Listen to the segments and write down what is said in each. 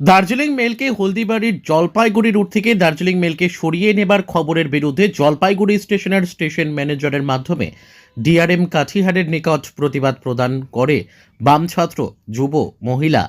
দার্জিলিং মেলকে হলদিবাড়ির জলপাইগুড়ি রুট থেকে দার্জিলিং মেলকে সরিয়ে নেবার খবরের বিরুদ্ধে জলপাইগুড়ি স্টেশনের স্টেশন ম্যানেজারের মাধ্যমে ডিআরএম কাঠিহারের নিকট প্রতিবাদ প্রদান করে বাম ছাত্র, যুব, মহিলা,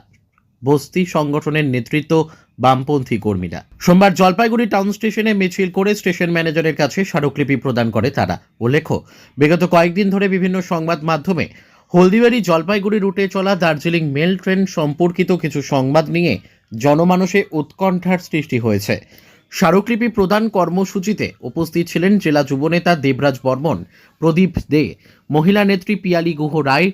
বস্তি সংগঠনের নেতৃত্ব বামপন্থী কর্মীরা। সোমবার জলপাইগুড়ি টাউন স্টেশনে মিছিল করে স্টেশন ম্যানেজারের কাছে স্মারকলিপি প্রদান করে তারা। উল্লেখ্য, বিগত কয়েকদিন ধরে বিভিন্ন সংবাদ মাধ্যমে হলদিবাড়ি জলপাইগুড়ি রুটে চলা দার্জিলিং মেল ট্রেন সম্পর্কিত কিছু সংবাদ নিয়ে জনমানসে উৎকণ্ঠার সৃষ্টি হয়েছে। স্মারকলিপি প্রদান কর্মসূচিতে উপস্থিত ছিলেন জেলা যুবনেতা দেবরাজ বর্মন, প্রদীপ দে, মহিলা নেত্রী পিয়ালি গুহ রায়,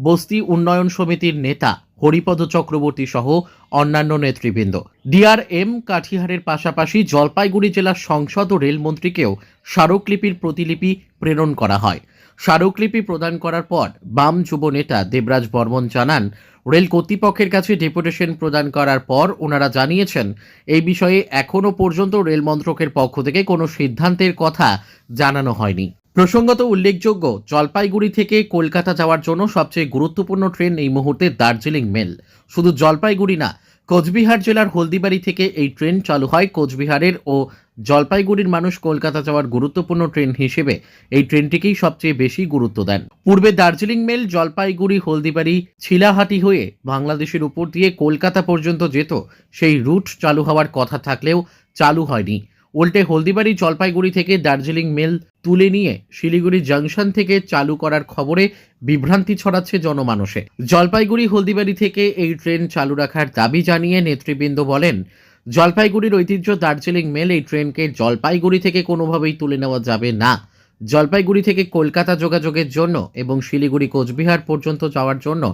বস্তি উন্নয়ন সমিতির নেতা হরিপদ চক্রবর্তী সহ অন্যান্য নেতৃবৃন্দ। ডিআরএম কাঠিহারের পাশাপাশি জলপাইগুড়ি জেলার সংসদ ও রেলমন্ত্রীকেও স্মারকলিপির প্রতিলিপি প্রেরণ করা হয়। স্মারকলিপি প্রদান করার পর বাম যুব নেতা দেবরাজ বর্মন জানান রেল কর্তৃপক্ষের কাছে ডেপুটেশন প্রদান করার পর ওনারা জানিয়েছেন, এই বিষয়ে এখনও পর্যন্ত রেল মন্ত্রকের পক্ষ থেকে কোনো সিদ্ধান্তের কথা জানানো হয়নি। প্রসঙ্গত উল্লেখযোগ্য, জলপাইগুড়ি থেকে কলকাতা যাওয়ার জন্য সবচেয়ে গুরুত্বপূর্ণ ট্রেন এই মুহূর্তে দার্জিলিং মেল। শুধু জলপাইগুড়ি না, কোচবিহার জেলার হলদিবাড়ি থেকে এই ট্রেন চালু হয় কোচবিহারের ও জলপাইগুড়ির মানুষ কলকাতা যাওয়ার গুরুত্বপূর্ণ ট্রেন হিসেবে এই ট্রেনটিকেই সবচেয়ে বেশি গুরুত্ব দেন। পূর্বে দার্জিলিং মেল, জলপাইগুড়ি, হলদিবাড়ি, ছিলাহাটি হয়ে বাংলাদেশের উপর দিয়ে কলকাতা পর্যন্ত যেত, সেই রুট চালু হওয়ার কথা থাকলেও চালু হয়নি। উল্টে হলদিবাড়ি, জলপাইগুড়ি থেকে দার্জিলিং মেল তুলে নিয়ে শিলিগুড়ি জাংশন থেকে চালু করার খবরে বিভ্রান্তি ছড়াচ্ছে জনমানসে। জলপাইগুড়ি, হলদিবাড়ি থেকে এই ট্রেন চালু রাখার দাবি জানিয়ে নেতৃবৃন্দ বলেন জলপাইগুড়ির ঐতিহ্য দার্জিলিং মেল এই ট্রেনকে জলপাইগুড়ি থেকে কোনোভাবেই তুলে নেওয়া যাবে না। জলপাইগুড়ি থেকে কলকাতা যোগাযোগের জন্য এবং শিলিগুড়ি কোচবিহার পর্যন্ত যাওয়ার জন্য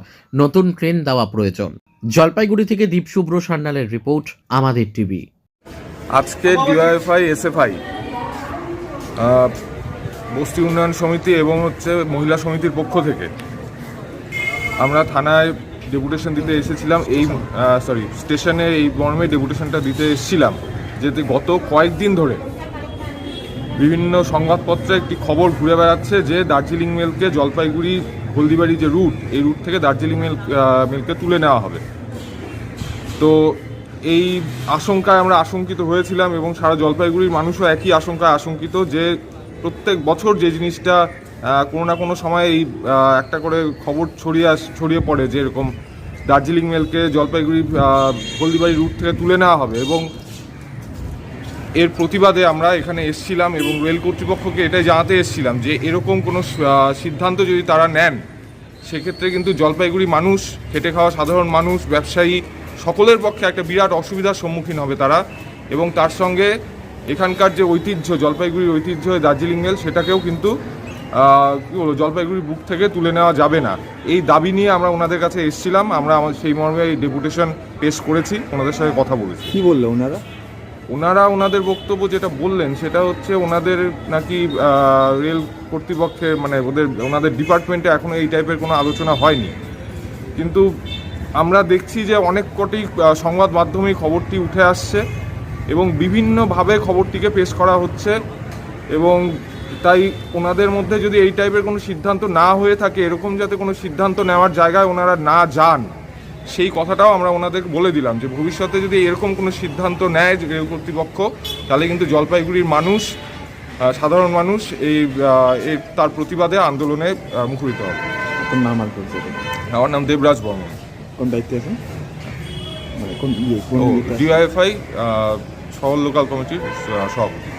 নতুন ট্রেন দেওয়া প্রয়োজন। জলপাইগুড়ি থেকে দীপশুভ্র সান্যালের রিপোর্ট, আমাদের টিভি। আজকে ডিওয়াইএফআই এসএফআই বস্তি উন্নয়ন সমিতি এবং হচ্ছে মহিলা সমিতির পক্ষ থেকে আমরা থানায় ডেপুটেশন দিতে এসেছিলাম, এই সরি স্টেশনে এই মর্মে ডেপুটেশনটা দিতে এসেছিলাম। যেতে গত কয়েকদিন ধরে বিভিন্ন সংবাদপত্রে একটি খবর ঘুরে বেড়াচ্ছে যে দার্জিলিং মেলকে জলপাইগুড়ি হলদিবাড়ি যে রুট, এই রুট থেকে দার্জিলিং মেল মেলকে তুলে নেওয়া হবে। তো এই আশঙ্কায় আমরা আশঙ্কিত হয়েছিলাম এবং সারা জলপাইগুড়ির মানুষও একই আশঙ্কায় আশঙ্কিত যে প্রত্যেক বছর যে জিনিসটা কোনো না কোনো সময় এই একটা করে খবর ছড়িয়ে আস, ছড়িয়ে পড়ে যে এরকম দার্জিলিং মেলকে জলপাইগুড়ি হলদিবাড়ি রুট থেকে তুলে নেওয়া হবে এবং এর প্রতিবাদে আমরা এখানে এসছিলাম এবং রেল কর্তৃপক্ষকে এটাই জানাতে এসছিলাম যে এরকম কোনো সিদ্ধান্ত যদি তারা নেন, সেক্ষেত্রে কিন্তু জলপাইগুড়ি মানুষ, খেটে খাওয়া সাধারণ মানুষ, ব্যবসায়ী সকলের পক্ষে একটা বিরাট অসুবিধার সম্মুখীন হবে তারা এবং তার সঙ্গে এখানকার যে ঐতিহ্য, জলপাইগুড়ির ঐতিহ্য, দার্জিলিং মেল, সেটাকেও কিন্তু কী বলব জলপাইগুড়ি বুক থেকে তুলে নেওয়া যাবে না। এই দাবি নিয়ে আমরা ওনাদের কাছে এসেছিলাম আমরা আমার সেই মর্মে এই ডেপুটেশন পেশ করেছি ওনাদের সাথে কথা বলেছি। কি বলল ওনারা? ওনারা ওনাদের বক্তব্য যেটা বললেন সেটা হচ্ছে ওনাদের নাকি রেল কর্তৃপক্ষের মানে ওদের ওনাদের ডিপার্টমেন্টে এখনও এই টাইপের কোনো আলোচনা হয়নি। কিন্তু আমরা দেখছি যে অনেক কটি সংবাদ মাধ্যমেই খবরটি উঠে আসছে এবং বিভিন্নভাবে খবরটিকে পেশ করা হচ্ছে এবং তাই ওনাদের মধ্যে যদি এই টাইপের কোনো সিদ্ধান্ত না হয়ে থাকে এরকম যাতে কোনো সিদ্ধান্ত নেওয়ার জায়গায় ওনারা না যান সেই কথাটাও আমরা ওনাদের বলে দিলাম যে ভবিষ্যতে যদি এরকম কোনো সিদ্ধান্ত নেয় যে রেল কর্তৃপক্ষ তাহলে কিন্তু জলপাইগুড়ির মানুষ সাধারণ মানুষ এই তার প্রতিবাদে আন্দোলনে মুখরিত হবে। নাম আর আমার নাম দেবরাজ বর্মন। কোন দায়িত্বে আছেন? মানে ইয়ে? ডিআইএফআই শহর লোকাল কমিটির সভাপতি।